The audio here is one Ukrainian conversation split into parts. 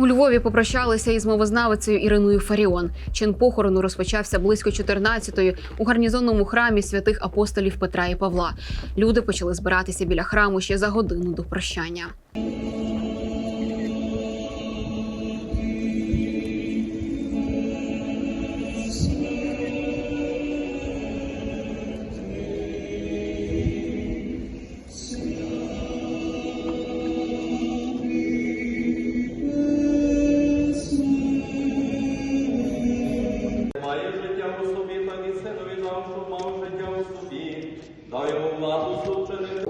У Львові попрощалися із мовознавицею Іриною Фаріон. Чин похорону розпочався близько 14-ї у гарнізонному храмі святих апостолів Петра і Павла. Люди почали збиратися біля храму ще за годину до прощання. Щоб мав життя у собі, дав йому владу сучених.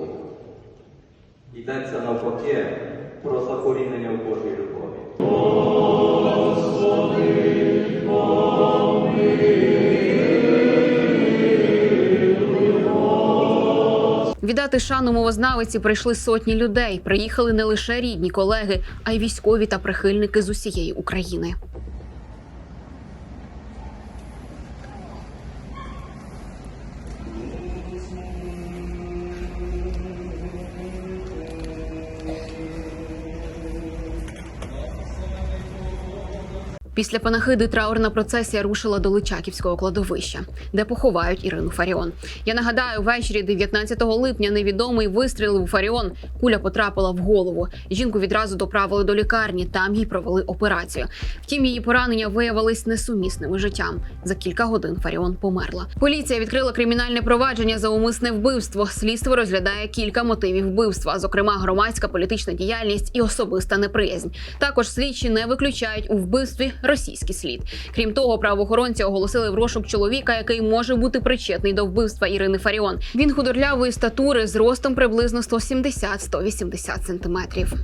Йдеться навпаки про закорінення в Божій любові. Віддати шану мовознавиці прийшли сотні людей. Приїхали не лише рідні колеги, а й військові та прихильники з усієї України. Після панахиди траурна процесія рушила до Личаківського кладовища, де поховають Ірину Фаріон. Я нагадаю, ввечері 19 липня невідомий вистрілив у Фаріон. Куля потрапила в голову. Жінку відразу доправили до лікарні. Там їй провели операцію. Втім, її поранення виявились несумісними життям. За кілька годин Фаріон померла. Поліція відкрила кримінальне провадження за умисне вбивство. Слідство розглядає кілька мотивів вбивства, зокрема громадська політична діяльність і особиста неприязнь. Також слідчі не виключають у вбивстві російський слід. Крім того, правоохоронці оголосили в розшук чоловіка, який може бути причетний до вбивства Ірини Фаріон. Він худорлявої статури з ростом приблизно 170-180 сантиметрів.